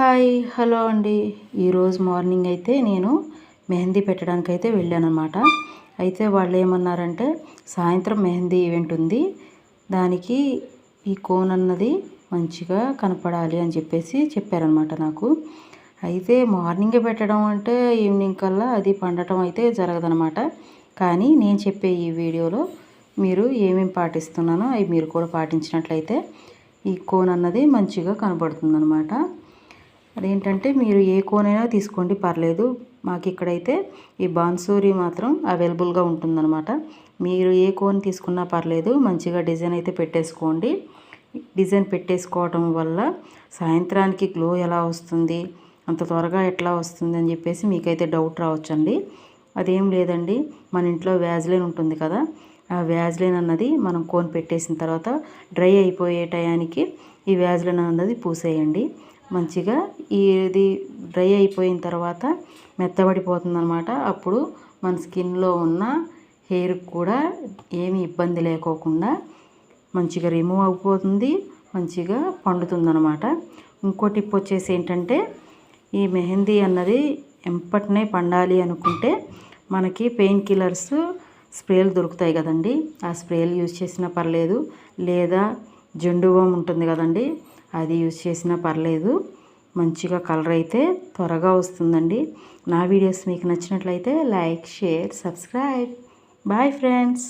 Hi hello అండి. ఈరోజు morning అయితే నేను మెహందీ పెట్టడానికి అయితే వెళ్ళానమాట అయితే వాళ్ళు ఏమన్నారంటే సాయంత్రం మెహందీ ఈవెంట్ ఉంది. దానికి ఈ కోన్ అన్నది మంచిగా కనపడాలి అని చెప్పేసి చెప్పారనమాట నాకు. అయితే మార్నింగే పెట్టడం అంటే ఈవినింగ్ కల్లా అది పండటం అయితే జరగదనమాట కానీ నేను చెప్పే ఈ వీడియోలో మీరు ఏమేమి పాటిస్తున్నానో అవి మీరు కూడా పాటించినట్లయితే ఈ కోన్ అన్నది మంచిగా కనబడుతుందనమాట అదేంటంటే మీరు ఏ కోనైనా తీసుకోండి పర్లేదు. మాకు ఇక్కడైతే ఈ బాన్సూరి మాత్రం అవైలబుల్గా ఉంటుందన్నమాట. మీరు ఏ కోన్ తీసుకున్నా పర్లేదు మంచిగా డిజైన్ అయితే పెట్టేసుకోండి. డిజైన్ పెట్టేసుకోవటం వల్ల సాయంత్రానికి గ్లో ఎలా వస్తుంది అంత త్వరగా ఎట్లా వస్తుంది అని చెప్పేసి మీకైతే డౌట్ రావచ్చండి. అదేం లేదండి మన ఇంట్లో వ్యాజ్లైన్ ఉంటుంది కదా ఆ వ్యాజ్లైన్ అన్నది మనం కోన్ పెట్టేసిన తర్వాత డ్రై అయిపోయే టయానికి ఈ వ్యాజ్లైన్ అన్నది పూసేయండి. మంచిగా ఇది డ్రై అయిపోయిన తర్వాత మెత్తబడిపోతుంది అనమాట అప్పుడు మన స్కిన్లో ఉన్న హెయిర్ కూడా ఏమి ఇబ్బంది లేకోకుండా మంచిగా రిమూవ్ అయిపోతుంది మంచిగా పండుతుందనమాట ఇంకో టిప్ వచ్చేసి ఏంటంటే ఈ మెహందీ అన్నది ఎంపటినే పండాలి అనుకుంటే మనకి పెయిన్ కిల్లర్స్ స్ప్రేలు దొరుకుతాయి కదండి. ఆ స్ప్రేలు యూజ్ చేసినా పర్లేదు లేదా జెండు ఉంటుంది కదండి. అది యూజ్ చేసినా పర్లేదు. మంచిగా కలర్ అయితే త్వరగా వస్తుందండి. నా వీడియోస్ మీకు నచ్చినట్లయితే like share subscribe. Bye friends.